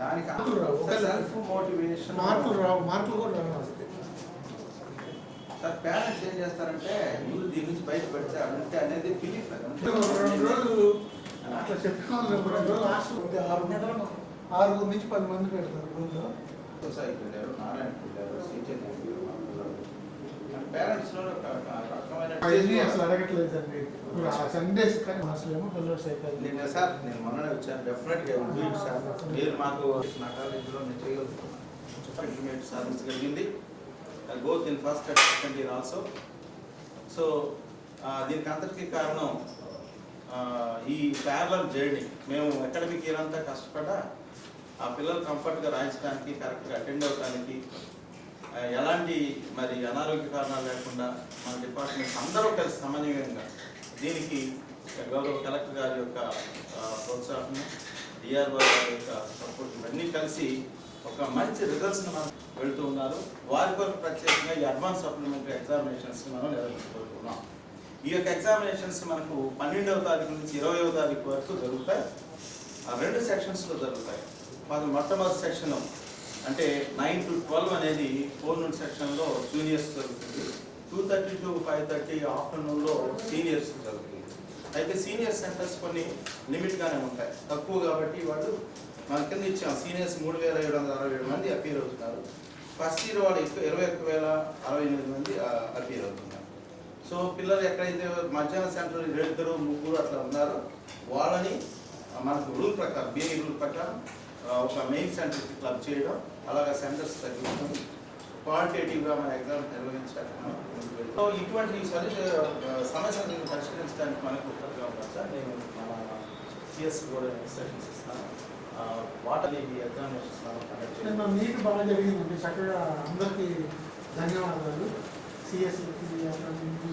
దానికి మార్కులు రావు. ఒక సెల్ఫ్ మోటివేషన్ మార్కులు రావు. మార్కులు కూడా రావు వస్తాయి సార్ పేరెంట్స్ ఏం చేస్తారంటే ముందు దీని నుంచి బయట పెడితే అంటే అనేది బిలీఫ్ రెండు రోజులు అట్లా చెప్పుకోవాలి రెండు రోజులు ఆరు ఆరుగురు నుంచి పది మంది పెడతారు రూమ్లో వెళ్ళారు అవన్నీ అసలు సండేస్ కానీ అసలు ఏమో పిల్లలు సైకిల్ నేను సార్ నేను మొన్ననే వచ్చాను. డెఫినెట్గా డూ ఇట్ సార్. మీరు మాకు నా కాలేజీలో నేను చేయగలుగుతాను. ఇంప్లిమెంట్ సాధించగలిగింది గోత్ in first second year also so దీనికి అంతటికీ కారణం ఆ, ఈ ప్యారలల్ జర్నీ మేము అకాడమిక్ ఇయర్ అంతా కష్టపడ్డా ఆ పిల్లలు కంఫర్ట్గా రాయించడానికి కరెక్ట్గా అటెండ్ అవ్వడానికి ఆ, ఎలాంటి మరి అనారోగ్య కారణాలు లేకుండా మన డిపార్ట్మెంట్ అందరూ కలిసి సమన్వయంగా దీనికి గౌరవ కలెక్టర్ గారి యొక్క ప్రోత్సాహం డిఆర్ఓ గారి యొక్క సపోర్ట్ ఇవన్నీ కలిసి ఒక మంచి రిజల్ట్స్ని మనం వెళుతూ ఉన్నారు. వారి కొరకు ప్రత్యేకంగా ఈ అడ్వాన్స్ సప్లిమెంటరీ ఎగ్జామినేషన్స్ మనం నిర్వహించుకుంటున్నాం ఈ యొక్క ఎగ్జామినేషన్స్ మనకు పన్నెండవ తారీఖు నుంచి ఇరవయవ తారీఖు వరకు జరుగుతాయి. ఆ రెండు సెక్షన్స్లో జరుగుతాయి. మాది మొట్టమొదటి సెక్షన్ అంటే నైన్ టు ట్వెల్వ్ అనేది ఫోర్నూన్ సెక్షన్లో జూనియర్స్ జరుగుతుంది. Two thirty to five thirty ఆఫ్టర్నూన్లో seniors జరుగుతుంది. అయితే సీనియర్ సెంటర్స్ కొన్ని లిమిట్గానే ఉంటాయి. తక్కువ కాబట్టి వాళ్ళు మన కింద ఇచ్చాం సీనియర్స్ మూడు వేల ఏడు వందల అరవై ఏడు మంది అపీర్ అవుతున్నారు. ఫస్ట్ ఇయర్ వాళ్ళు ఎక్కువ ఇరవై ఒక్క వేల అరవై ఎనిమిది మంది అపీర్ అవుతున్నారు. సో పిల్లలు ఎక్కడైతే మధ్యాహ్నం సెంటర్ ఇద్దరు ముగ్గురు అట్లా ఉన్నారో వాళ్ళని మనకు రూల్ ప్రకారం బిఏ రూల్ ప్రకారం ఒక మెయిన్ సెంటర్కి క్లబ్ చేయడం అలాగే సెంటర్స్ తగ్గించడం క్వాలిటేటివ్గా మన ఎగ్జామ్ నిర్వహించాలి ఇటువంటి సొల్యూషన్ సమస్యలను పరిష్కరించడానికి మనకు ఉపయోగంగా ఉంటారు సార్. నేను మన సిఎస్ కూడా ఇన్స్ట్రక్షన్స్ ఇస్తాను. వాటర్ ఈ ఎగ్జామినేషన్ మీకు బాగా జరిగిందండి. చక్కగా అందరికీ ధన్యవాదాలు. సిఎస్